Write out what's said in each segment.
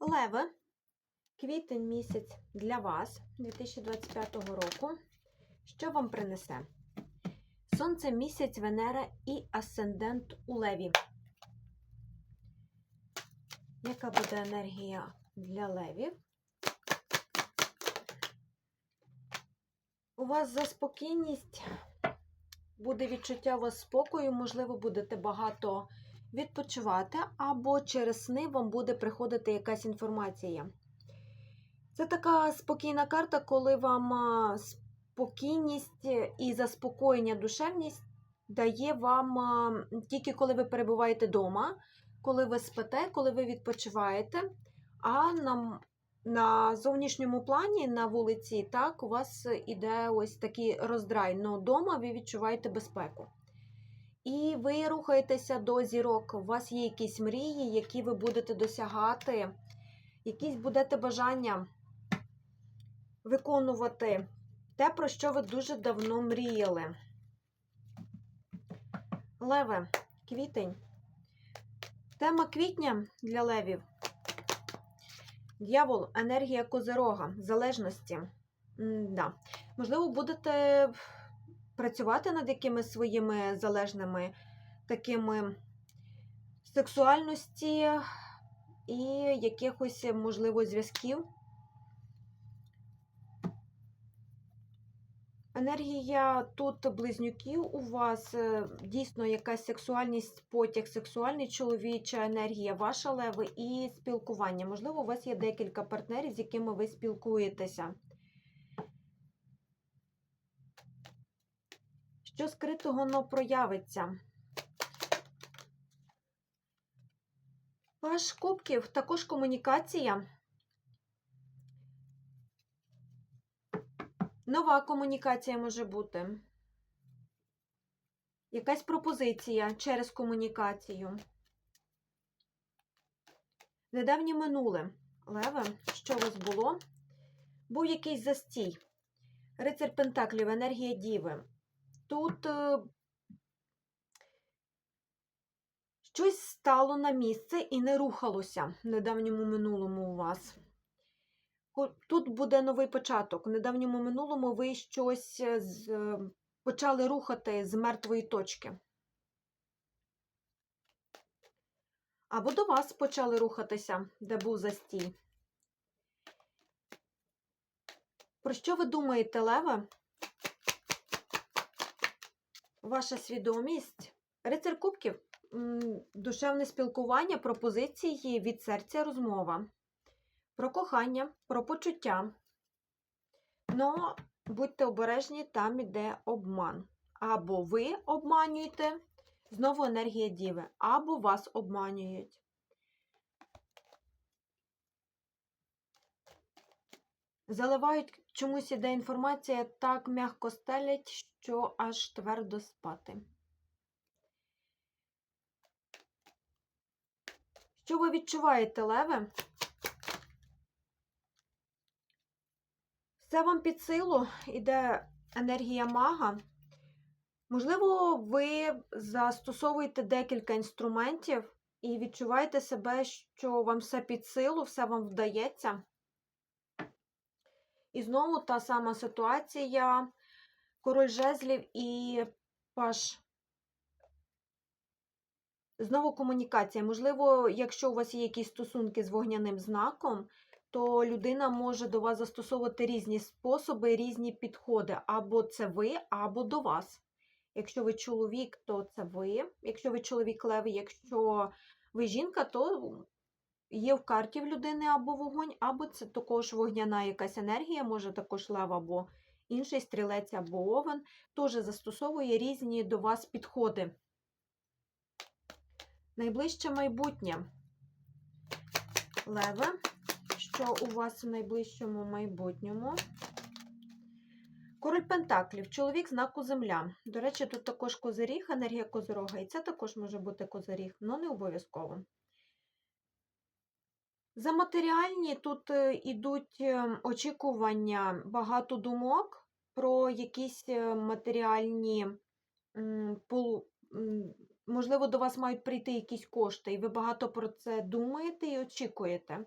Леве, квітень місяць для вас 2025 року. Що вам принесе? Сонце, місяць, Венера і асцендент у Леві. Яка буде енергія для Левів? У вас за спокійність буде відчуття у вас спокою, можливо, будете багато відпочивати, або через сни вам буде приходити якась інформація. Це така спокійна карта, коли вам спокійність і заспокоєння, душевність дає вам тільки коли ви перебуваєте вдома, коли ви спите, коли ви відпочиваєте. А на, на зовнішньому плані, на вулиці, так, у вас іде ось такий роздрай. Но вдома ви відчуваєте безпеку. І ви рухаєтеся до зірок. У вас є якісь мрії, які ви будете досягати, якісь будете бажання виконувати те, про що ви дуже давно мріяли. Леве, квітень. Тема квітня для левів. Д'явол, енергія козирога, залежності. М-да. Можливо, будете працювати над якимись своїми залежними такими сексуальності і якихось, можливо, зв'язків. Енергія тут близнюків у вас е, дійсно якась сексуальність, потяг, сексуальний чоловіча енергія, ваша леви і спілкування. Можливо, у вас є декілька партнерів, з якими ви спілкуєтеся. Що скритого но проявиться? Ваш кубків також комунікація. Нова комунікація може бути. Якась пропозиція через комунікацію. Недавнє минуле. Леве, що у вас було? Був якийсь застій. Рицар Пентаклів, енергія Діви. Тут е, щось стало на місце і не рухалося в недавньому минулому у вас. Тут буде новий початок. В недавньому минулому ви щось е, з, е, почали рухати з мертвої точки. Або до вас почали рухатися, де був застій. Про що ви думаєте, Леве? Ваша свідомість. Рицар Кубків. Душевне спілкування, пропозиції від серця розмова. Про кохання, про почуття. Но будьте обережні, там іде обман. Або ви обманюєте, знову енергія діви, або вас обманюють. Заливають чомусь іде інформація, так м'яко стелять, що аж твердо спати. Що ви відчуваєте, Леве? Все вам під силу іде енергія мага. Можливо, ви застосовуєте декілька інструментів і відчуваєте себе, що вам все під силу, все вам вдається. І знову та сама ситуація. Король жезлів і паш. Знову комунікація. Можливо, якщо у вас є якісь стосунки з вогняним знаком, то людина може до вас застосовувати різні способи, різні підходи. Або це ви, або до вас. Якщо ви чоловік, то це ви. Якщо ви чоловік лев, якщо ви жінка, то є в карті в людини або вогонь, або це також вогняна якась енергія, може також лев або інший стрілець або овен, теж застосовує різні до вас підходи. Найближче майбутнє. Леве, що у вас в найближчому майбутньому? Король Пентаклів, чоловік знаку Земля. До речі, тут також козиріг, енергія козирога, і це також може бути козиріг, але не обов'язково. За матеріальні тут ідуть е, очікування, багато думок про якісь е, матеріальні, можливо, до вас мають прийти якісь кошти, і ви багато про це думаєте і очікуєте.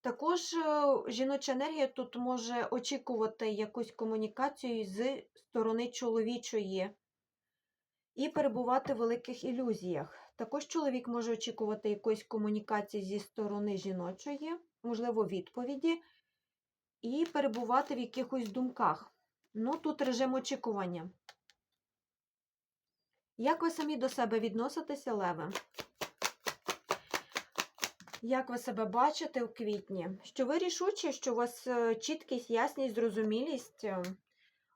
Також е, жіноча енергія тут може очікувати якусь комунікацію з сторони чоловічої і перебувати в великих ілюзіях. Також чоловік може очікувати якоїсь комунікації зі сторони жіночої, можливо, відповіді, і перебувати в якихось думках. Ну, тут режим очікування. Як ви самі до себе відноситеся, Леве? Як ви себе бачите у квітні? Що ви рішучі, що у вас е, чіткість, ясність, зрозумілість е,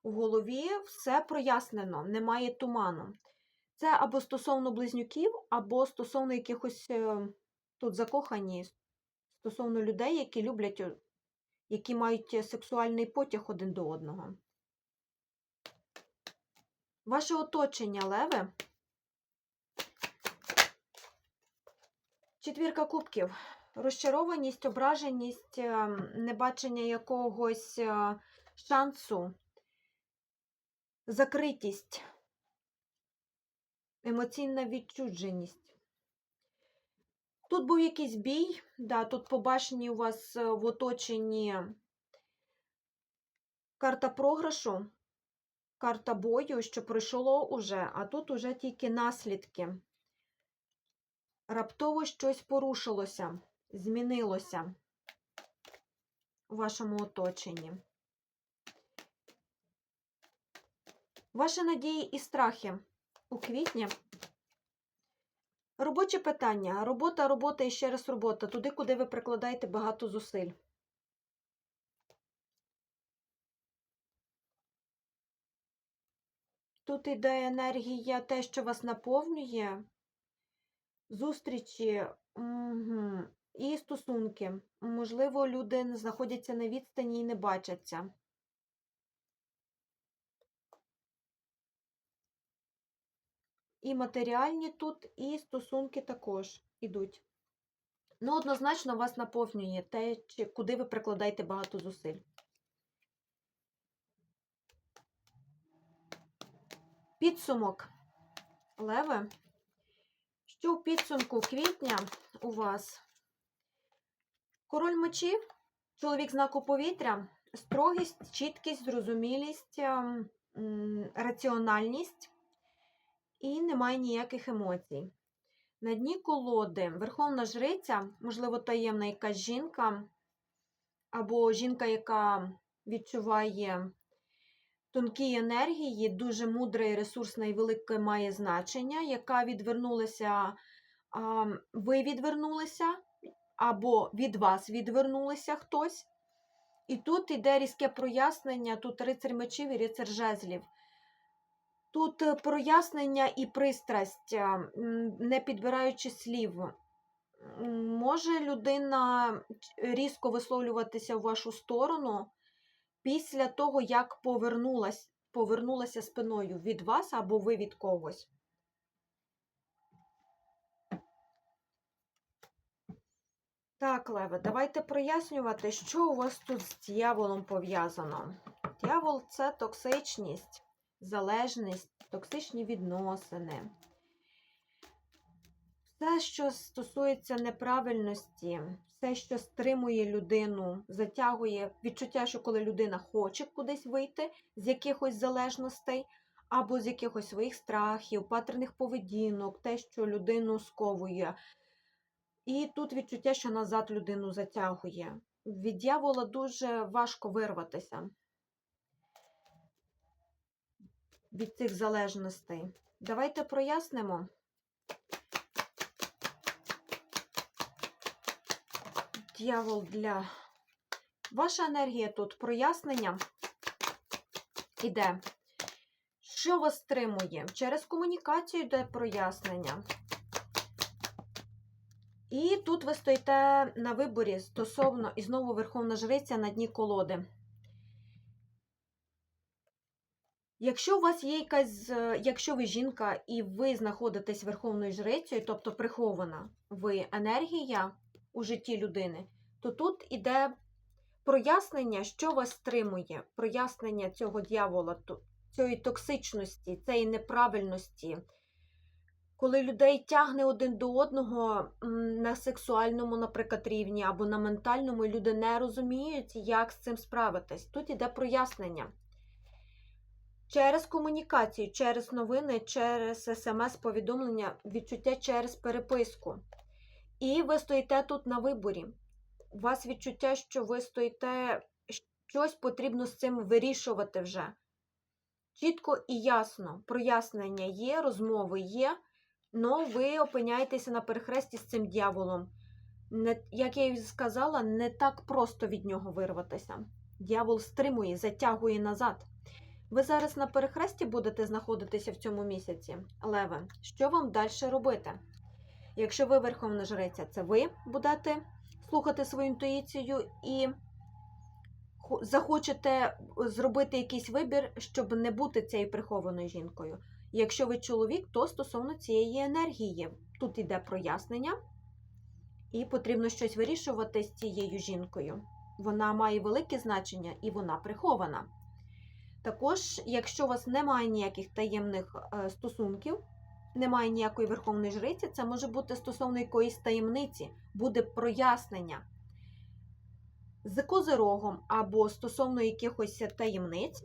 у голові, все прояснено, немає туману. Це або стосовно близнюків, або стосовно якихось е, тут закохані, стосовно людей, які люблять, які мають е, сексуальний потяг один до одного. Ваше оточення, Леве. Четвірка кубків. Розчарованість, ображеність, е, небачення якогось е, шансу, закритість, емоційна відчудженість. Тут був якийсь бій, да, тут побачені у вас е, в оточенні карта програшу, карта бою, що пройшло уже, а тут уже тільки наслідки. Раптово щось порушилося, змінилося у вашому оточенні. Ваші надії і страхи у квітні. Робочі питання. Робота, робота і ще раз робота. Туди, куди ви прикладаєте багато зусиль. Тут іде енергія, те, що вас наповнює, зустрічі угу. і стосунки. Можливо, люди знаходяться на відстані і не бачаться. І матеріальні тут, і стосунки також ідуть. Ну, однозначно вас наповнює те, куди ви прикладаєте багато зусиль. Підсумок. Леве. Що в підсумку квітня у вас? Король мечів, чоловік знаку повітря, строгість, чіткість, зрозумілість, ем, раціональність і немає ніяких емоцій. На дні колоди Верховна Жриця, можливо, таємна якась жінка, або жінка, яка відчуває тонкі енергії, дуже мудра і ресурсна і велике має значення, яка відвернулася, ви відвернулися, або від вас відвернулися хтось. І тут іде різке прояснення, тут рицар мечів і рицар жезлів. Тут е, прояснення і пристрасть, не підбираючи слів. Може людина різко висловлюватися в вашу сторону після того, як повернулась, повернулася спиною від вас або ви від когось. Так, Леве, давайте прояснювати, що у вас тут з дьяволом пов'язано. Дьявол це токсичність, залежність, токсичні відносини. Все, що стосується неправильності, все, що стримує людину, затягує відчуття, що коли людина хоче кудись вийти з якихось залежностей, або з якихось своїх страхів, патерних поведінок, те, що людину сковує. І тут відчуття, що назад людину затягує. Від дьявола дуже важко вирватися від цих залежностей. Давайте прояснимо. Дьявол для. Ваша енергія тут прояснення іде. Що вас стримує? Через комунікацію йде прояснення. І тут ви стоїте на виборі стосовно і знову Верховна Жриця на дні колоди. Якщо у вас є якась, якщо ви жінка і ви знаходитесь Верховною Жрицею, тобто прихована ви енергія у житті людини, то тут іде прояснення, що вас стримує, прояснення цього дьявола, цієї токсичності, цієї неправильності. коли людей тягне один до одного на сексуальному, наприклад, рівні або на ментальному, і люди не розуміють, як з цим справитись. Тут іде прояснення. Через комунікацію, через новини, через смс-повідомлення, відчуття через переписку. І ви стоїте тут на виборі. У вас відчуття, що ви стоїте, щось потрібно з цим вирішувати вже. Чітко і ясно. Прояснення є, розмови є, але ви опиняєтеся на перехресті з цим дьяволом. Не, як я і сказала, не так просто від нього вирватися. Дьявол стримує, затягує назад. Ви зараз на перехресті будете знаходитися в цьому місяці, Леве. Що вам далі робити? Якщо ви верховна жриця, це ви будете слухати свою інтуїцію і захочете зробити якийсь вибір, щоб не бути цією прихованою жінкою. Якщо ви чоловік, то стосовно цієї енергії. Тут йде прояснення, і потрібно щось вирішувати з цією жінкою. Вона має велике значення і вона прихована. Також, якщо у вас немає ніяких таємних е, стосунків, немає ніякої верховної жриці, це може бути стосовно якоїсь таємниці, буде прояснення з козирогом або стосовно якихось таємниць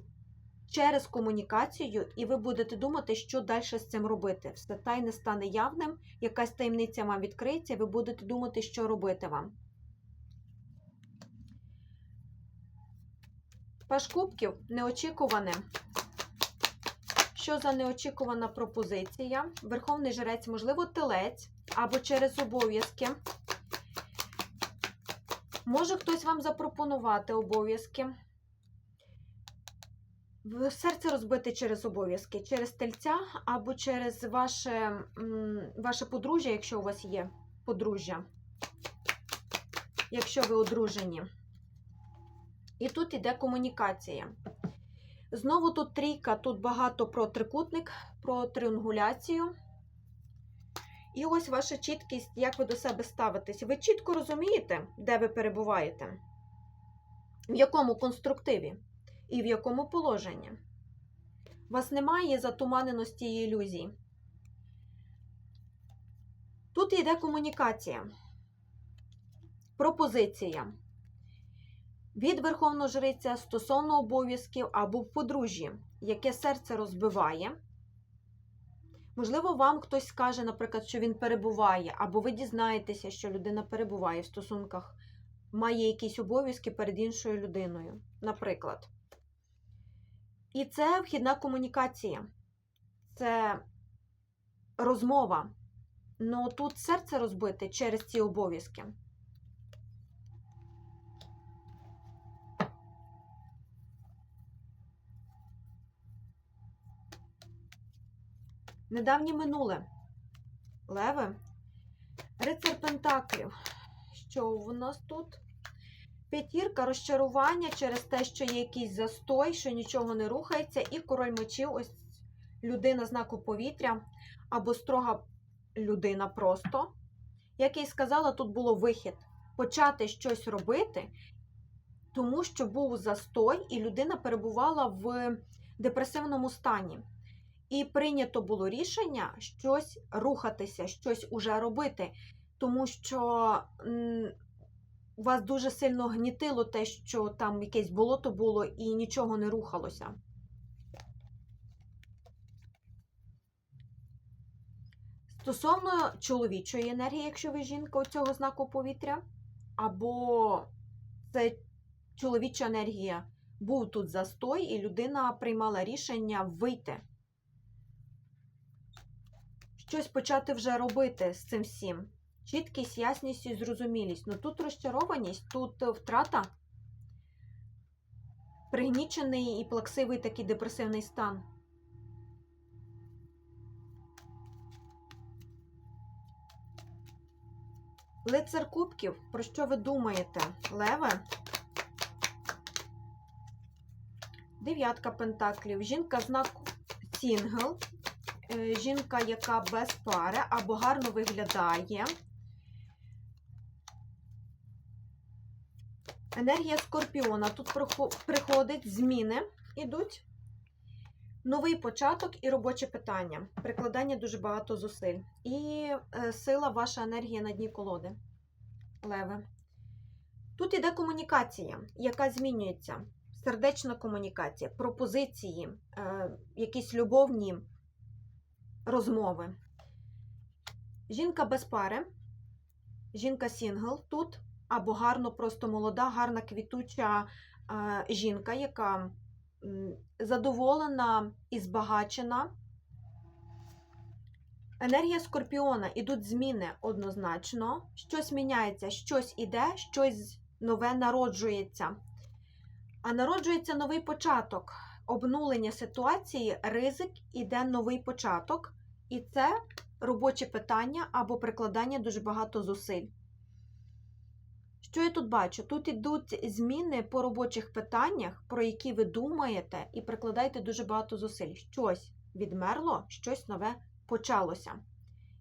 через комунікацію, і ви будете думати, що далі з цим робити. Все тайне стане явним, якась таємниця вам відкриється, і ви будете думати, що робити вам. Паш кубків неочікуване. Що за неочікувана пропозиція? Верховний жрець, можливо, телець або через обов'язки. Може хтось вам запропонувати обов'язки. Серце розбите через обов'язки, через тельця або через ваше, ваше подружжя, якщо у вас є подружжя, якщо ви одружені. І тут іде комунікація. Знову тут трійка, тут багато про трикутник, про триангуляцію. І ось ваша чіткість, як ви до себе ставитесь. Ви чітко розумієте, де ви перебуваєте, в якому конструктиві і в якому положенні. Вас немає затуманеності і ілюзій. Тут йде комунікація, пропозиція від верховного жриця стосовно обов'язків або подружжі, яке серце розбиває. Можливо, вам хтось скаже, наприклад, що він перебуває, або ви дізнаєтеся, що людина перебуває в стосунках, має якісь обов'язки перед іншою людиною, наприклад. І це вхідна комунікація, це розмова. Ну тут серце розбите через ці обов'язки. Недавнє минуле. Леве. Рицар Пентаклів. Що в нас тут? П'ятірка, розчарування через те, що є якийсь застой, що нічого не рухається, і король мечів, ось людина знаку повітря, або строга людина просто. Як я й сказала, тут було вихід. Почати щось робити, тому що був застой, і людина перебувала в депресивному стані. І прийнято було рішення щось рухатися, щось уже робити, тому що вас дуже сильно гнітило те, що там якесь болото було і нічого не рухалося. Стосовно чоловічої енергії, якщо ви жінка цього знаку повітря, або це чоловіча енергія, був тут застой, і людина приймала рішення вийти щось почати вже робити з цим всім. Чіткість, ясність і зрозумілість. Ну тут розчарованість, тут втрата, пригнічений і плаксивий такий депресивний стан. Лицар кубків, про що ви думаєте? Леве? Дев'ятка пентаклів. Жінка знак Сінгл. Е, жінка, яка без пари або гарно виглядає. Енергія скорпіона. Тут приходить зміни ідуть. Новий початок і робоче питання. Прикладання дуже багато зусиль. І е, сила, ваша енергія на дні колоди. Леве. Тут іде комунікація, яка змінюється. Сердечна комунікація, пропозиції, е, якісь любовні розмови. Жінка без пари, жінка сінгл тут, або гарно, просто молода, гарна квітуча жінка, яка задоволена і збагачена. Енергія скорпіона ідуть зміни однозначно. Щось міняється, щось іде, щось нове народжується. А народжується новий початок, обнулення ситуації, ризик, іде новий початок. І це робоче питання або прикладання дуже багато зусиль. Що я тут бачу? Тут ідуть зміни по робочих питаннях, про які ви думаєте, і прикладаєте дуже багато зусиль. Щось відмерло, щось нове почалося.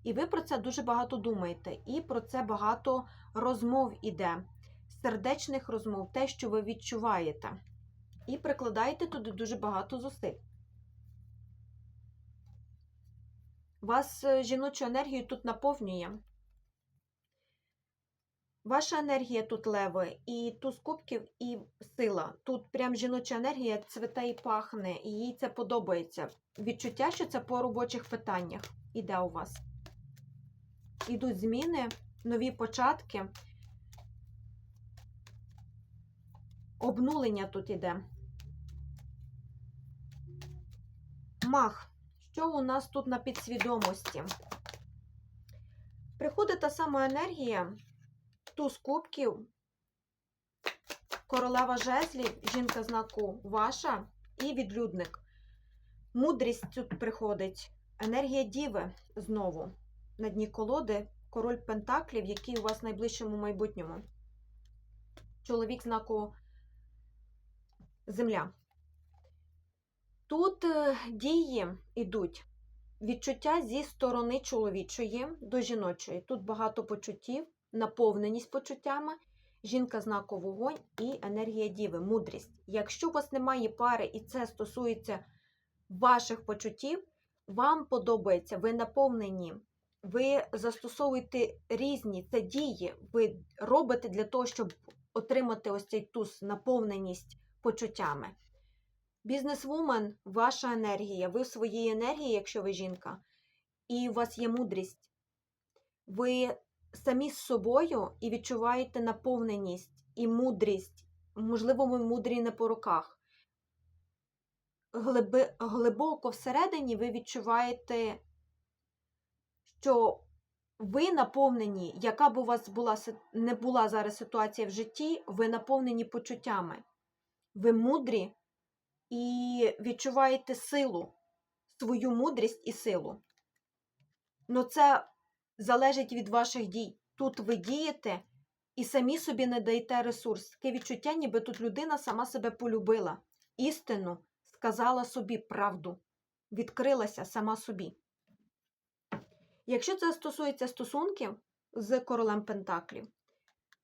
І ви про це дуже багато думаєте, і про це багато розмов іде, сердечних розмов, те, що ви відчуваєте. І прикладаєте туди дуже багато зусиль. Вас е, жіночу енергію тут наповнює. Ваша енергія тут леви, і туз кубків, і сила. Тут прям жіноча енергія цвіте і пахне, і їй це подобається. Відчуття, що це по робочих питаннях іде у вас. Ідуть зміни, нові початки. Обнулення тут іде. Мах. Що у нас тут на підсвідомості? Приходить та сама енергія, туз кубків, королева жезлів, жінка знаку ваша і відлюдник. Мудрість тут приходить, енергія діви знову. На дні колоди король Пентаклів, який у вас в найближчому майбутньому. Чоловік знаку Земля. Тут е, дії йдуть відчуття зі сторони чоловічої до жіночої. Тут багато почуттів, наповненість почуттями, жінка знаку вогонь і енергія діви, мудрість. Якщо у вас немає пари і це стосується ваших почуттів, вам подобається, ви наповнені, ви застосовуєте різні це дії, ви робите для того, щоб отримати ось цей туз, наповненість почуттями. Бізнесвумен, ваша енергія, ви в своїй енергії, якщо ви жінка, і у вас є мудрість. Ви самі з собою і відчуваєте наповненість і мудрість. Можливо, ви мудрі не по руках. Глиби, глибоко всередині ви відчуваєте, що ви наповнені, яка б у вас була, не була зараз ситуація в житті, ви наповнені почуттями. Ви мудрі і відчуваєте силу, свою мудрість і силу. Ну це залежить від ваших дій. Тут ви дієте і самі собі не даєте ресурс. Таке відчуття, ніби тут людина сама себе полюбила, істину сказала собі правду, відкрилася сама собі. Якщо це стосується стосунків з королем Пентаклів,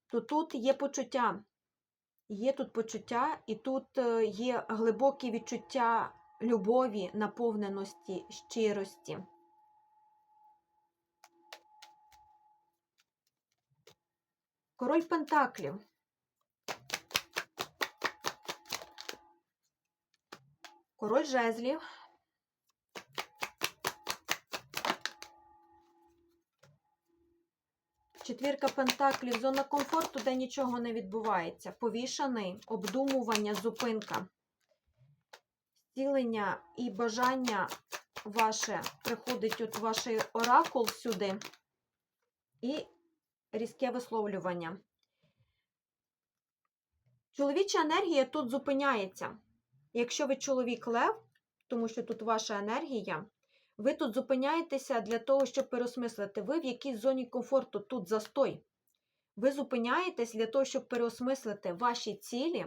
то тут є почуття. Є тут почуття, і тут е, є глибокі відчуття любові, наповненості, щирості. Король Пентаклів. Король жезлів. Четвірка пентаклів, зона комфорту, де нічого не відбувається. Повішаний, обдумування, зупинка. Зцілення і бажання ваше приходить от ваш оракул сюди. І різке висловлювання. Чоловіча енергія тут зупиняється. Якщо ви чоловік лев, тому що тут ваша енергія, ви тут зупиняєтеся для того, щоб переосмислити. Ви в якійсь зоні комфорту тут застой. Ви зупиняєтесь для того, щоб переосмислити ваші цілі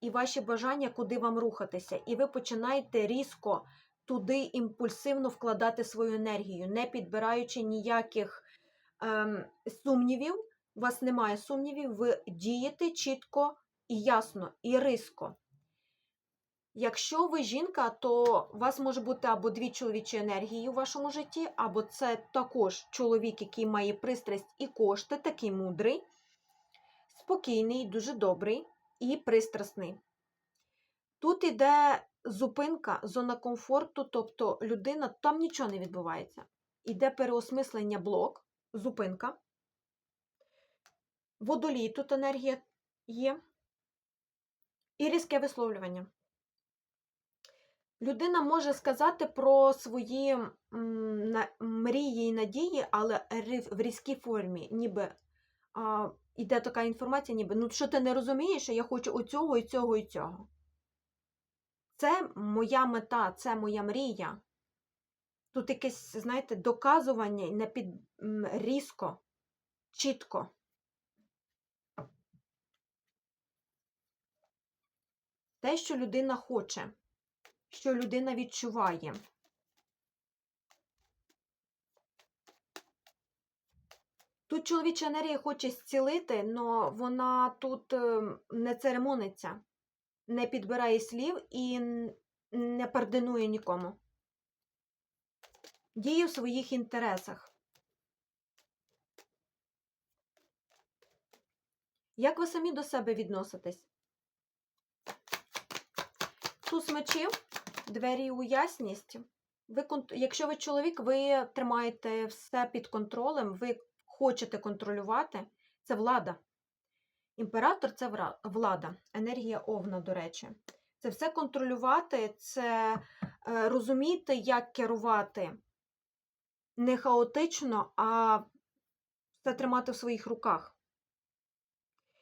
і ваші бажання, куди вам рухатися. І ви починаєте різко туди імпульсивно вкладати свою енергію, не підбираючи ніяких ем, сумнівів. У вас немає сумнівів, ви дієте чітко і ясно, і різко. Якщо ви жінка, то у вас може бути або дві чоловічі енергії у вашому житті, або це також чоловік, який має пристрасть і кошти, такий мудрий, спокійний, дуже добрий і пристрасний. Тут іде зупинка, зона комфорту, тобто людина, там нічого не відбувається. Іде переосмислення блок, зупинка. Водолій тут енергія є. І різке висловлювання. Людина може сказати про свої мрії і надії, але в різкій формі, ніби а, іде така інформація, ніби ну що ти не розумієш, я хочу оцього, і цього, і цього. Це моя мета, це моя мрія. Тут якесь, знаєте, доказування не під різко, чітко. Те, що людина хоче, що людина відчуває. Тут чоловіча енергія хоче зцілити, але вона тут ем, не церемониться, не підбирає слів і не пардонує нікому. Діє в своїх інтересах. Як ви самі до себе відноситесь? Туз мечів, двері у ясність. Якщо ви чоловік, ви тримаєте все під контролем, ви хочете контролювати, це влада. Імператор це влада, енергія овна, до речі. Це все контролювати, це е, розуміти, як керувати не хаотично, а все тримати в своїх руках.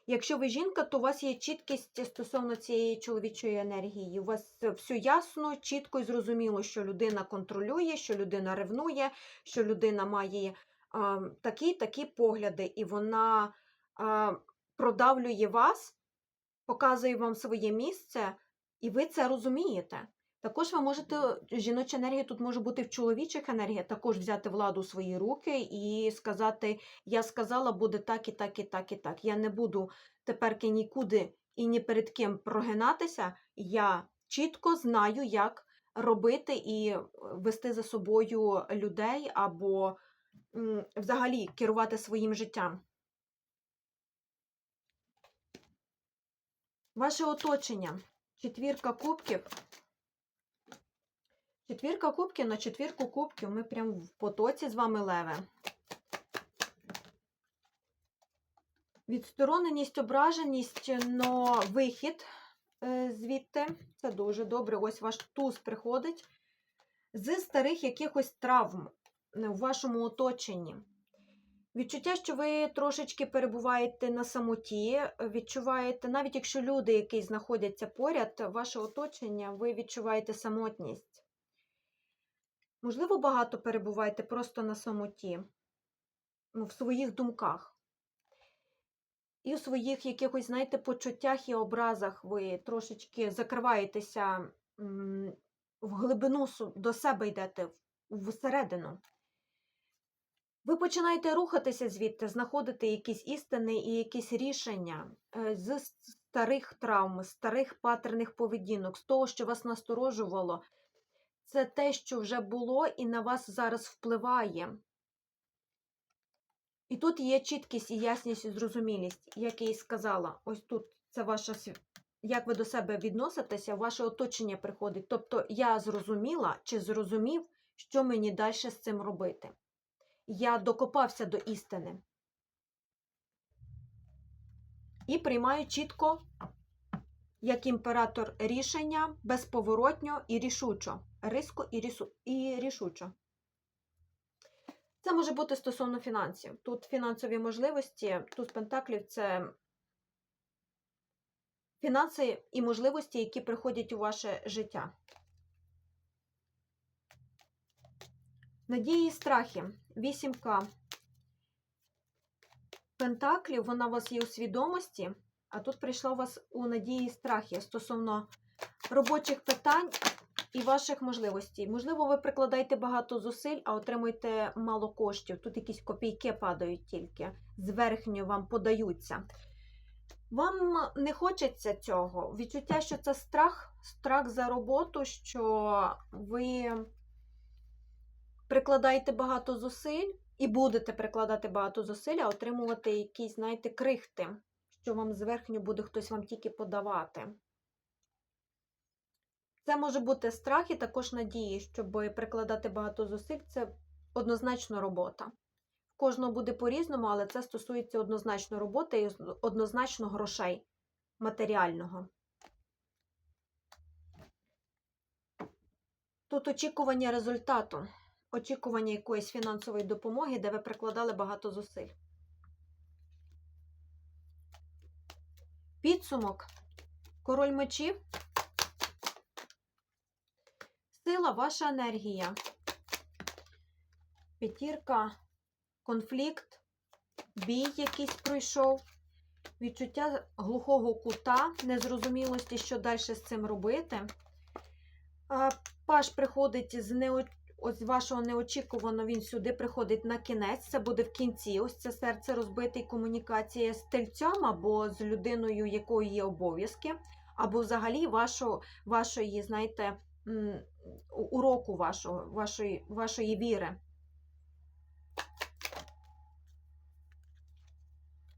Якщо ви жінка, то у вас є чіткість стосовно цієї чоловічої енергії. У вас все ясно, чітко і зрозуміло, що людина контролює, що людина ревнує, що людина має а, такі такі погляди, і вона а, продавлює вас, показує вам своє місце, і ви це розумієте. Також ви можете, жіноча енергія тут може бути в чоловічих енергіях, також взяти владу в свої руки і сказати: Я сказала, буде так і так, і так, і так. Я не буду тепер нікуди і ні перед ким прогинатися. Я чітко знаю, як робити і е, вести за собою людей або взагалі керувати своїм життям. Ваше оточення. Четвірка кубків. Четвірка кубків на четвірку кубків. Ми прямо в потоці з вами леве. Відстороненість, ображеність, но вихід е, звідти. Це дуже добре. Ось ваш туз приходить з старих якихось травм е, в вашому оточенні. Відчуття, що ви трошечки перебуваєте на самоті, відчуваєте, навіть якщо люди, які знаходяться поряд, ваше оточення, ви відчуваєте самотність. Можливо, багато перебуваєте просто на самоті, ну, в своїх думках. І у своїх якихось, знаєте, почуттях і образах ви трошечки закриваєтеся в глибину до себе йдете, всередину. Ви починаєте рухатися звідти, знаходити якісь істини і якісь рішення е, з старих травм, старих патерних поведінок, з того, що вас насторожувало. Це те, що вже було і на вас зараз впливає. І тут є чіткість і ясність і зрозумілість, як я і сказала. Ось тут це ваша як ви до себе відноситеся, ваше оточення приходить. Тобто я зрозуміла чи зрозумів, що мені далі з цим робити. Я докопався до істини. І приймаю чітко, як імператор, рішення безповоротньо і рішучо. Риско і, рісу, і рішучо. Це може бути стосовно фінансів. Тут фінансові можливості, тут пентаклів це фінанси і можливості, які приходять у ваше життя. Надії і страхи. Вісімка пентаклів, вона у вас є у свідомості, а тут прийшла у вас у надії і страхи стосовно робочих питань і ваших можливостей. Можливо, ви прикладаєте багато зусиль, а отримуєте мало коштів. Тут якісь копійки падають тільки, зверхньо вам подаються. Вам не хочеться цього. Відчуття, що це страх, страх за роботу, що ви прикладаєте багато зусиль і будете прикладати багато зусиль, а отримувати якісь, знаєте, крихти, що вам зверхньо буде хтось вам тільки подавати. Це може бути страх і також надії, щоб прикладати багато зусиль, це однозначно робота. Кожного буде по-різному, але це стосується однозначно роботи і однозначно грошей матеріального. Тут очікування результату, очікування якоїсь фінансової допомоги, де ви прикладали багато зусиль. Підсумок. Король мечів. Сила, ваша енергія. П'ятірка, конфлікт, бій якийсь пройшов, відчуття глухого кута, незрозумілості, що далі з цим робити. Паш приходить з. Ось вашого неочікувано, він сюди приходить на кінець, це буде в кінці. Ось це серце розбите і комунікація з тельцем або з людиною, якої є обов'язки, або взагалі вашого, вашої, знаєте, уроку вашого, вашої, вашої віри.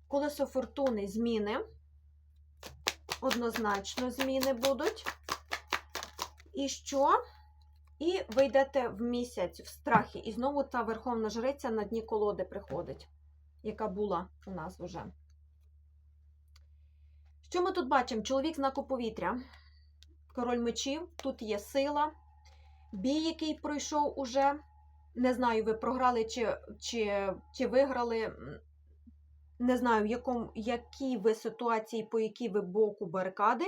Колесо фортуни зміни. Однозначно зміни будуть. І що? І ви йдете в місяць в страхі. І знову та верховна жриця на дні колоди приходить, яка була у нас вже. Що ми тут бачимо? Чоловік знаку повітря, король мечів, тут є сила, бій, який пройшов уже. Не знаю, ви програли чи, чи, чи виграли. Не знаю, в якому, які ви ситуації, по якій ви боку барикади,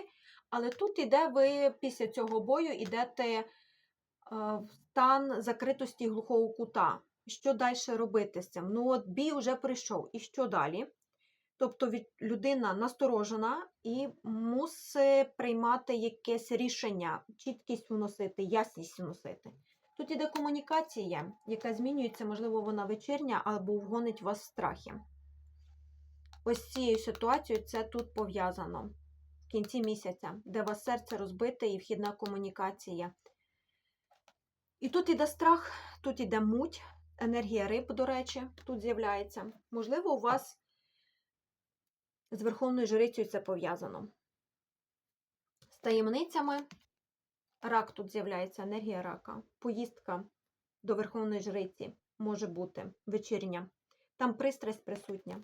але тут іде ви після цього бою йдете в стан закритості глухого кута. Що далі робити з цим? Ну, от бій вже прийшов. І що далі? Тобто людина насторожена і мусить приймати якесь рішення, чіткість вносити, ясність вносити. Тут іде комунікація, яка змінюється, можливо, вона вечірня або вгонить вас в страхи. Ось з цією ситуацією це тут пов'язано в кінці місяця, де вас серце розбите і вхідна комунікація. І тут іде страх, тут іде муть, енергія риб, до речі, тут з'являється. Можливо, у вас з Верховною Жрицею це пов'язано. З таємницями рак тут з'являється, енергія рака. Поїздка до Верховної Жриці може бути вечірня. Там пристрасть присутня.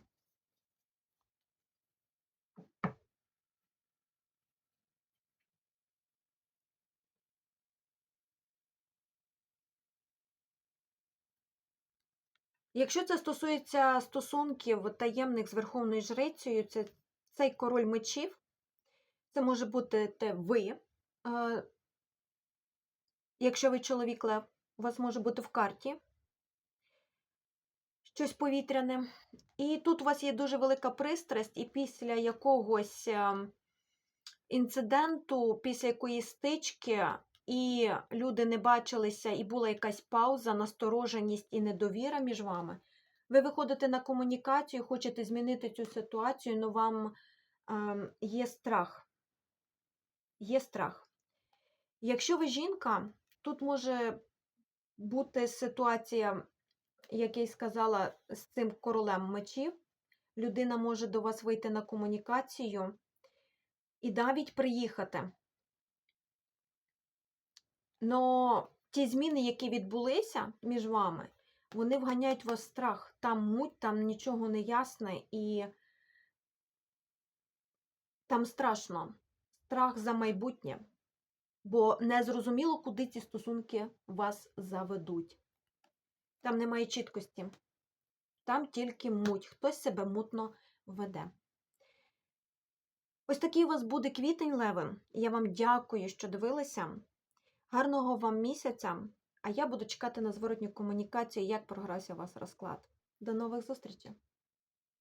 Якщо це стосується стосунків таємних з Верховною Жрицею, це цей король мечів, це може бути те ви. Якщо ви чоловік лев, у вас може бути в карті щось повітряне. І тут у вас є дуже велика пристрасть, і після якогось ем, інциденту, після якоїсь стички, і люди не бачилися, і була якась пауза, настороженість і недовіра між вами. Ви виходите на комунікацію, хочете змінити цю ситуацію, але вам е, є страх. Є страх. Якщо ви жінка, тут може бути ситуація, як я й сказала, з цим королем мечів. Людина може до вас вийти на комунікацію і навіть приїхати. Но ті зміни, які відбулися між вами, вони вганяють вас в страх. Там муть, там нічого не ясне і там страшно. Страх за майбутнє. Бо незрозуміло, куди ці стосунки вас заведуть. Там немає чіткості. Там тільки муть. Хтось себе мутно веде. Ось такий у вас буде квітень левим. Я вам дякую, що дивилися. Гарного вам місяця, а я буду чекати на зворотню комунікацію, як програвся у вас розклад. До нових зустрічей!